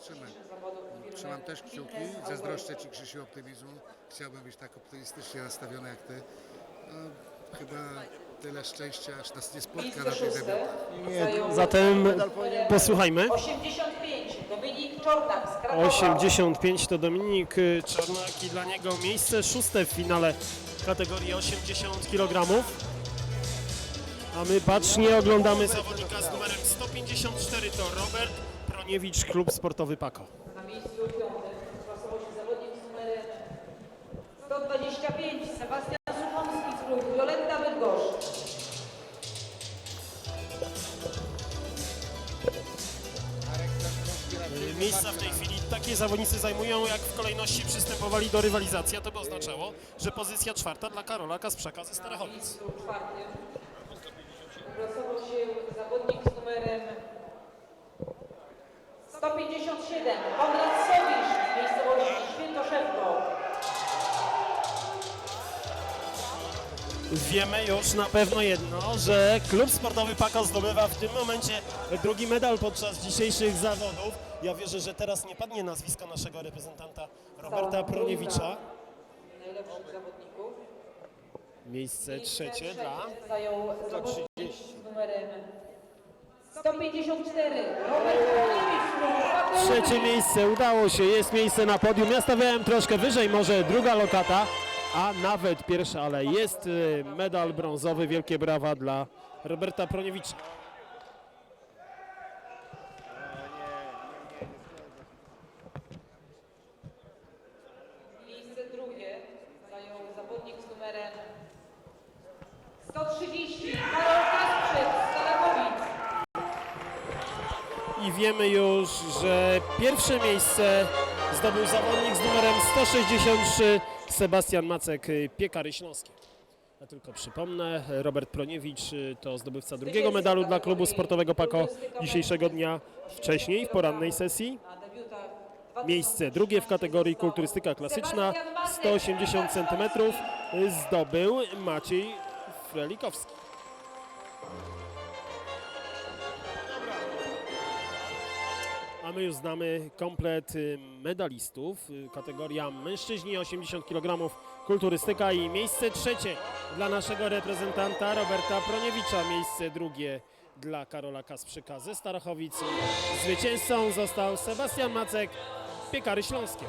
zobaczymy. Trzymam też kciuki, zazdroszczę Ci Krzysiu optymizmu. Chciałbym być tak optymistycznie nastawiony jak Ty. No, chyba tyle szczęścia aż nas nie spotka na debiutach. zajął Zatem posłuchajmy. 85 Dominik Czornak z Krakowa. 85 to Dominik Czarnak i dla niego miejsce szóste w finale kategorii 80 kg. A my bacznie oglądamy zawodnika z numerem 154 to Robert Proniewicz, klub sportowy Pako. Na miejscu piątym się zawodnik z numerem 125 Sebastian Suchomski z klubu Violetta Bydgoszcz. Y, Miejsca w tej chwili takie zawodnicy zajmują, jak w kolejności przystępowali do rywalizacji, a to by oznaczało, że pozycja czwarta dla Karola Kasprzaka ze Na Starachowic. miejscu czwartym się zawodnik z numerem 157 Konrad Sowisz z miejscowości Świętoszewko. Wiemy już na pewno jedno, że klub sportowy Pako zdobywa w tym momencie drugi medal podczas dzisiejszych zawodów. Ja wierzę, że teraz nie padnie nazwisko naszego reprezentanta Roberta Proniewicza. Najlepszych zawodników. Miejsce trzecie dla zajął zawodnik 154 Robert Koniewicz z klubu Paweł Trzecie miejsce, udało się, jest miejsce na podium. Ja stawiałem troszkę wyżej, może druga lokata, a nawet pierwsza, ale jest y, medal brązowy. Wielkie brawa dla Roberta Proniewicza. Miejsce drugie zajął zawodnik z numerem 130 Karol Kasprzyk z Starachowic. Wiemy już, że pierwsze miejsce zdobył zawodnik z numerem 163 Sebastian Macek, y, Piekary Śląskie. Ja tylko przypomnę, Robert Proniewicz y, to zdobywca drugiego medalu dla klubu sportowego Pako dzisiejszego dnia wcześniej w porannej sesji. Miejsce drugie w kategorii kulturystyka klasyczna 180 cm zdobył Maciej Frelikowski. My już znamy komplet y, medalistów. Y, Kategoria mężczyźni 80 kg kulturystyka i miejsce trzecie dla naszego reprezentanta Roberta Proniewicza. Miejsce drugie dla Karola Kasprzyka ze Starachowic. Zwycięzcą został Sebastian Macek, Piekary Śląskie.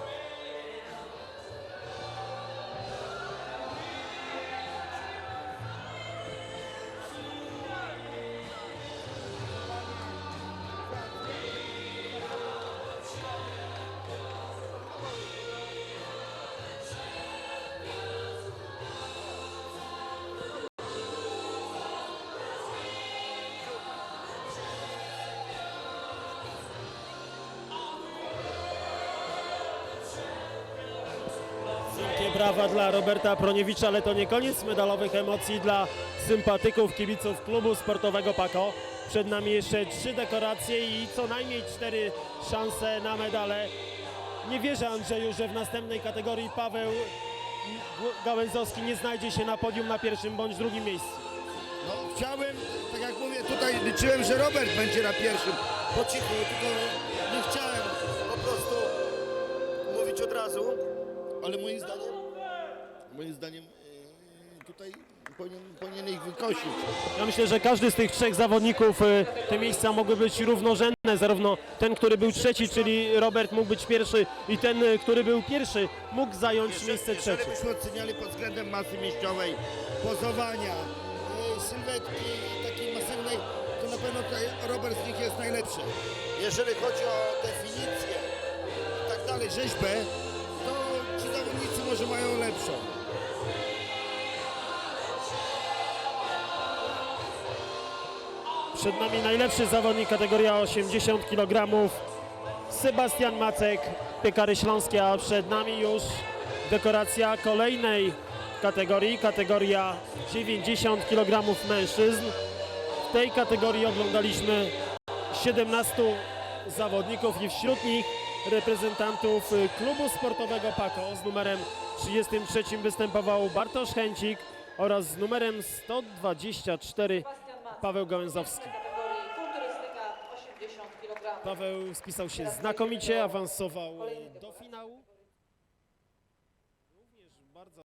Brawa dla Roberta Proniewicza, ale to nie koniec medalowych emocji dla sympatyków, kibiców klubu sportowego Pako. Przed nami jeszcze trzy dekoracje i co najmniej cztery szanse na medale. Nie wierzę Andrzeju, że w następnej kategorii Paweł Gałęzowski nie znajdzie się na podium na pierwszym bądź drugim miejscu. No, chciałem, tak jak mówię, tutaj liczyłem, że Robert będzie na pierwszym. Po cichu, tylko nie chciałem po prostu mówić od razu, ale moim zdaniem, moim zdaniem e, tutaj powinien, powinien ich wykosić. Ja myślę, że każdy z tych trzech zawodników y, te miejsca mogły być równorzędne. Zarówno ten, który był trzeci, czyli Robert mógł być pierwszy i ten, y, który był pierwszy mógł zająć miejsce trzecie. Jeżeli byśmy oceniali pod względem masy mięśniowej, pozowania, e, sylwetki takiej masywnej, to na pewno Robert z nich jest najlepszy. Jeżeli chodzi o definicję i tak dalej, rzeźbę, to ci zawodnicy może mają lepszą. Przed nami najlepszy zawodnik kategoria 80 kg Sebastian Macek, Piekary Śląskie, a przed nami już dekoracja kolejnej kategorii, kategoria 90 kg mężczyzn. W tej kategorii oglądaliśmy 17 zawodników i wśród nich reprezentantów y, klubu sportowego Pako z numerem 33 występował Bartosz Chęcik oraz z numerem 124 Sebastian Macek. Paweł Gałęzowski. Kategorii kulturystyka 80 kg. Paweł spisał się znakomicie, awansował do finału.